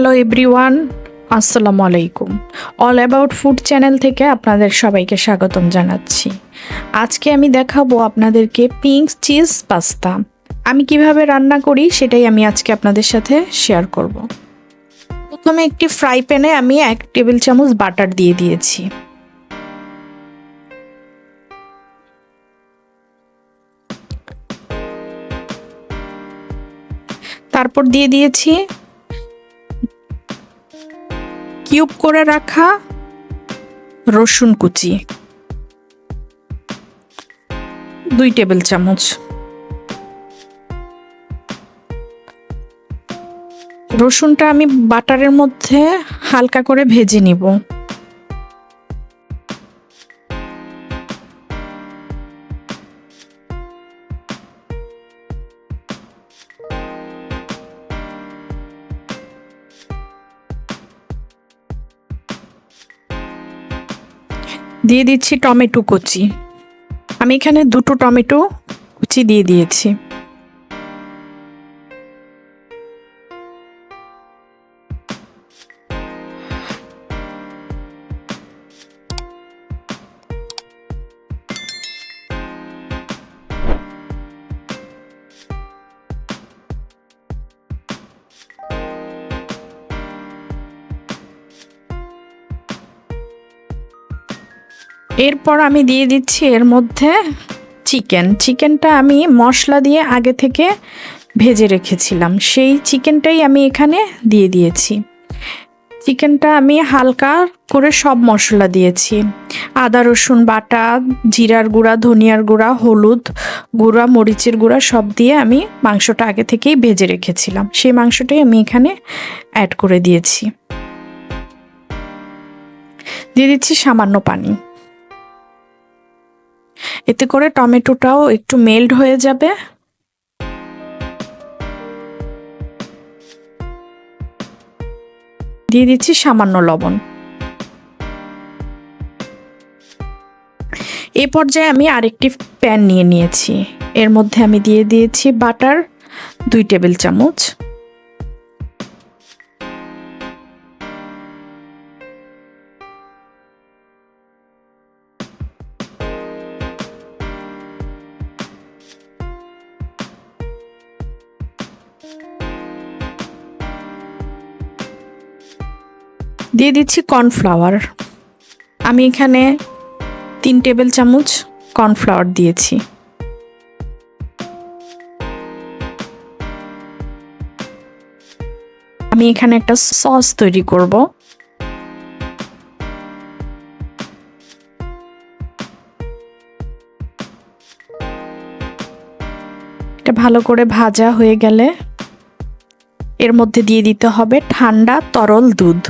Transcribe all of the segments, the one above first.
Hello everyone, আসসালামু আলাইকুম। All about food channel থেকে আপনাদের সবাইকে স্বাগতম জানাচ্ছি। আজকে আমি দেখাবো আপনাদেরকে পিঙ্ক চিজ পাস্তা আমি কীভাবে রান্না করি সেটাই আমি আজকে আপনাদের সাথে শেয়ার করব। প্রথমে একটি ফ্রাই প্যানে আমি এক টেবিল চামচ বাটার দিয়ে দিয়েছি। তারপর দিয়ে দিয়েছি কিউব করে রাখা রসুন কুচি। দুই টেবিল চামচ। রসুনটা আমি বাটারের মধ্যে হালকা করে ভেজে নিব। দিয়ে দিচ্ছি টমেটো কুচি। আমি এখানে দুটো টমেটো কুচি দিয়ে দিয়েছি। এরপর আমি দিয়ে দিচ্ছি এর মধ্যে চিকেন। চিকেনটা আমি মশলা দিয়ে আগে থেকে ভেজে রেখেছিলাম। সেই চিকেনটাই আমি এখানে দিয়ে দিয়েছি। চিকেনটা আমি হালকা করে সব মশলা দিয়েছি। আদা, রসুন বাটা, জিরার গুঁড়া, ধনিয়ার গুঁড়া, হলুদ গুঁড়া, মরিচের গুঁড়া সব দিয়ে আমি মাংসটা আগে থেকেই ভেজে রেখেছিলাম। সেই মাংসটাই আমি এখানে অ্যাড করে দিয়েছি। দিয়ে দিচ্ছি সামান্য পানি। এতে করে টমেটোটাও একটু মেল্ট হয়ে যাবে। দিয়ে দিচ্ছি সামান্য লবণ। এ পর্যায়ে আমি আরেকটি প্যান নিয়ে নিয়েছি। এর মধ্যে আমি দিয়ে দিয়েছি বাটার দুই টেবিল চামচ। দিয়ে দিচ্ছি কর্নফ্লাওয়ার। আমি এখানে তিন টেবিল চামচ কর্নফ্লাওয়ার দিয়েছি। আমি এখানে একটা সস তৈরি করব। এটা ভালো করে ভাজা হয়ে গেলে এর মধ্যে দিয়ে দিতে হবে ঠান্ডা তরল দুধ।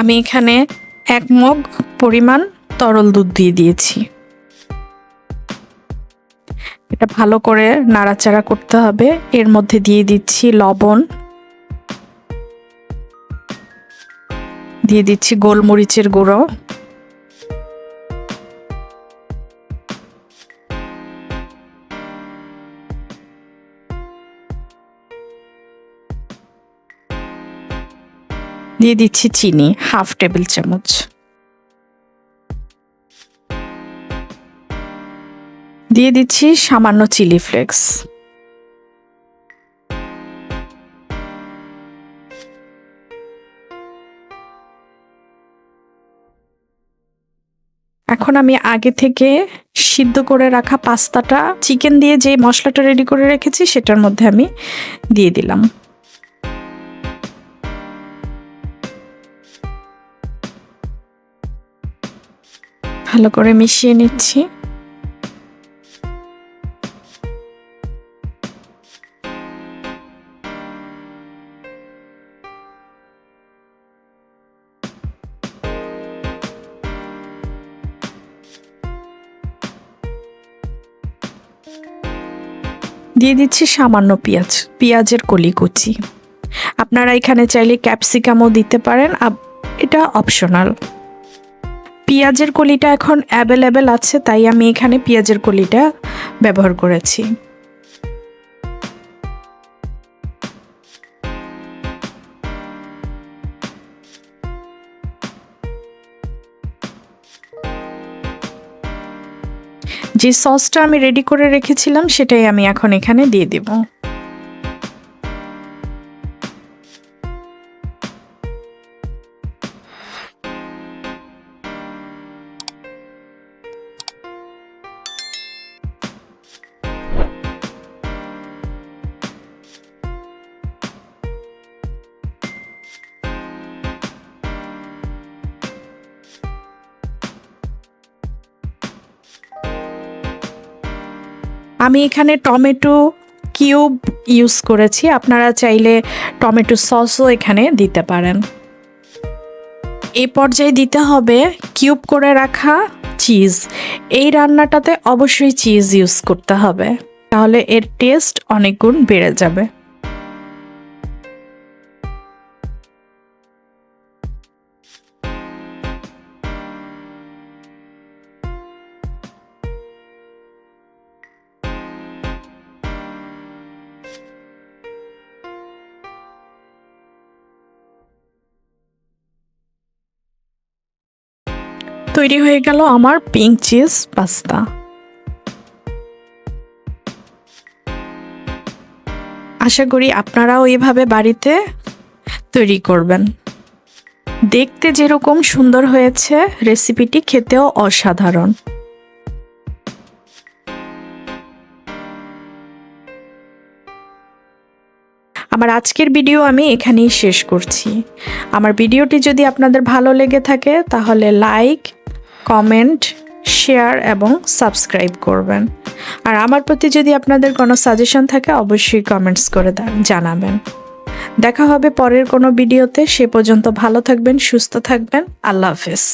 আমি এখানে এক মগ পরিমাণ তরল দুধ দিয়ে দিয়েছি। এটা ভালো করে নাড়াচাড়া করতে হবে। এর মধ্যে দিয়ে দিচ্ছি লবণ। দিয়ে দিচ্ছি গোলমরিচের গুঁড়ো। দিয়ে দিচ্ছি চিনি, হাফ টেবিল চামচ। দিয়ে দিচ্ছি সামান্য চিলি ফ্লেক্স। এখন আমি আগে থেকে সিদ্ধ করে রাখা পাস্তাটা, চিকেন দিয়ে যে মশলাটা রেডি করে রেখেছি, সেটার মধ্যে আমি দিয়ে দিলাম। ভালো করে মিশিয়ে নিচ্ছি। দিয়ে দিচ্ছি সামান্য পেঁয়াজ, পেঁয়াজের কলি কুচি আপনারা এখানে চাইলে ক্যাপসিকামও দিতে পারেন এটা অপশনাল পেঁয়াজের কলিটা এখন অ্যাভেলেবেল আছে, তাই আমি এখানে পেঁয়াজের কলিটা ব্যবহার করেছি। যে সসটা আমি রেডি করে রেখেছিলাম, সেটাই আমি এখন এখানে দিয়ে দেব। আমি এখানে টমেটো কিউব ইউজ করেছি। আপনারা চাইলে টমেটো সসও এখানে দিতে পারেন। এই পর্যায়ে দিতে হবে কিউব করে রাখা চিজ। এই রান্নাটাতে অবশ্যই চিজ ইউজ করতে হবে। তাহলে এর টেস্ট অনেক গুণ বেড়ে যাবে। তৈরি হয়ে গেল আমার পিঙ্ক চিজ পাস্তা আশা করি আপনারাও এভাবে বাড়িতে তৈরি করবেন। দেখতে যেরকম সুন্দর হয়েছে রেসিপিটি খেতেও অসাধারণ। আমার আজকের ভিডিও আমি এখানেই শেষ করছি। আমার ভিডিওটি যদি আপনাদের ভালো লেগে থাকে, তাহলে লাইক কমেন্ট শেয়ার এবং সাবস্ক্রাইব করবেন। আর আমার প্রতি যদি আপনাদের কোনো সাজেশন থাকে, অবশ্যই কমেন্টস করে জানাবেন। দেখা হবে পরের কোনো ভিডিওতে সে পর্যন্ত ভালো থাকবেন, সুস্থ থাকবেন। আল্লাহ হাফেজ।